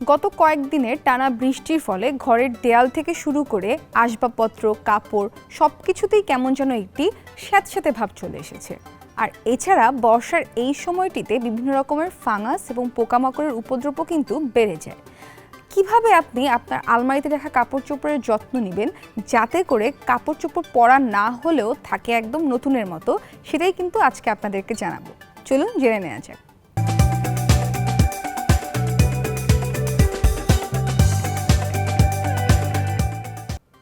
গত কয়েকদিনের টানা বৃষ্টির ফলে ঘরের দেয়াল থেকে শুরু করে আসবাবপত্র, কাপড় সব কিছুতেই কেমন যেন একটি স্যাঁতস্যাঁতে ভাব চলে এসেছে। আর এছাড়া বর্ষার এই সময়টিতে বিভিন্ন রকমের ফাঙ্গাস এবং পোকামাকড়ের উপদ্রবও কিন্তু বেড়ে যায়। কীভাবে আপনি আপনার আলমারিতে রাখা কাপড় চোপড়ের যত্ন নেবেন যাতে করে কাপড় চোপড় পরা না হলেও থাকে একদম নতুনের মতো, সেটাই কিন্তু আজকে আপনাদেরকে জানাব। চলুন জেনে নেওয়া যাক।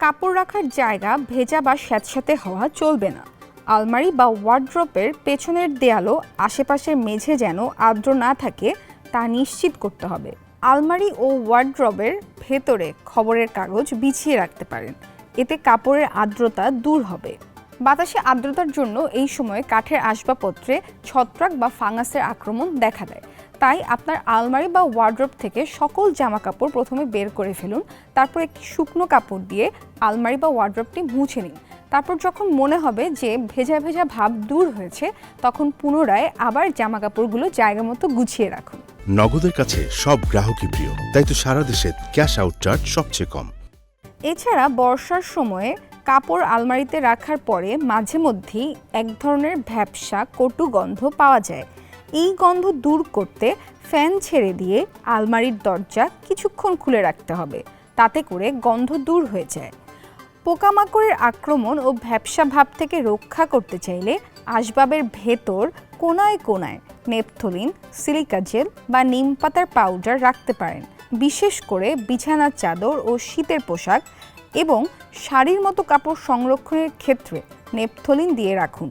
কাপড় রাখার জায়গা ভেজা বা স্যাঁতস্যাঁতে হওয়া চলবে না। আলমারি বা ওয়ার্ড্রপের পেছনের দেয়ালও আশেপাশের মেঝে যেন আর্দ্র না থাকে, তা নিশ্চিত করতে হবে। আলমারি ও ওয়ার্ড্রবের ভেতরে খবরের কাগজ বিছিয়ে রাখতে পারেন। এতে কাপড়ের আর্দ্রতা দূর হবে। বাতাসে আর্দ্রতার জন্য এই সময় কাঠের আসবাবপত্রে ছত্রাক বা ফাঙ্গাসের আক্রমণ দেখা দেয়। তাই আপনার আলমারি বা ওয়ার্ড্রপ থেকে সকল জামা কাপড় প্রথমে বের করে ফেলুন। তারপর একটি শুকনো কাপড় দিয়ে আলমারি বা ওয়ার্ড্রপটি মুছে নিন। তারপর যখন মনে হবে যে ভেজা ভেজা ভাব দূর হয়েছে তখন পুনরায় আবার জামা কাপড়গুলো জায়গা মতো গুছিয়ে রাখুন। নগদের কাছে সব গ্রাহকই প্রিয় তাই তো সারা দেশে ক্যাশ আউট চার্জ সবচেয়ে কম। এছাড়া বর্ষার সময়ে কাপড় আলমারিতে রাখার পরে মাঝে মধ্যেই এক ধরনের ভ্যাপসা কটু গন্ধ পাওয়া যায়। এই গন্ধ দূর করতে ফ্যান ছেড়ে দিয়ে আলমারির দরজা কিছুক্ষণ খুলে রাখতে হবে, তাতে করে গন্ধ দূর হয়ে যায়। পোকামাকড়ের আক্রমণ ও ভ্যাপসা ভাব থেকে রক্ষা করতে চাইলে আসবাবের ভেতর কোনায় কোনায় নেপথলিন, সিলিকা জেল বা নিম পাতার পাউডার রাখতে পারেন, বিশেষ করে বিছানার চাদর ও শীতের পোশাক এবং শাড়ির মতো কাপড় সংরক্ষণের ক্ষেত্রে নেপথলিন দিয়ে রাখুন।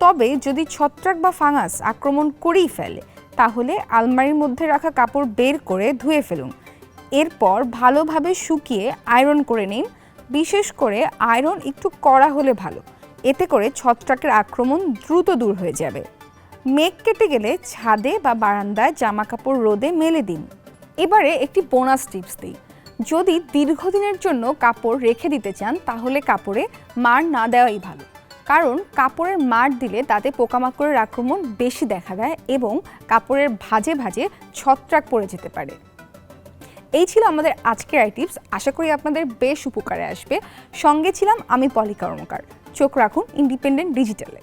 তবে যদি ছত্রাক বা ফাঙ্গাস আক্রমণ করেই ফেলে, তাহলে আলমারির মধ্যে রাখা কাপড় বের করে ধুয়ে ফেলুন। এরপর ভালোভাবে শুকিয়ে আয়রন করে নিন। বিশেষ করে আয়রন একটু কড়া হলে ভালো, এতে করে ছত্রাকের আক্রমণ দ্রুত দূর হয়ে যাবে। মেঘ কেটে গেলে ছাদে বা বারান্দায় জামা কাপড় রোদে মেলে দিন। এবারে একটি বোনাস টিপস দিই। যদি দীর্ঘদিনের জন্য কাপড় রেখে দিতে চান, তাহলে কাপড়ে মার না দেওয়াই ভালো। কারণ কাপড়ের মার দিলে তাতে পোকামাকড়ের আক্রমণ বেশি দেখা দেয় এবং কাপড়ের ভাজে ভাজে ছত্রাক পড়ে যেতে পারে। এই ছিল আমাদের আজকের আই টিপস। আশা করি আপনাদের বেশ উপকারে আসবে। সঙ্গে ছিলাম আমি পলি কর্মকার। চোখ রাখুন ইন্ডিপেন্ডেন্ট ডিজিটালে।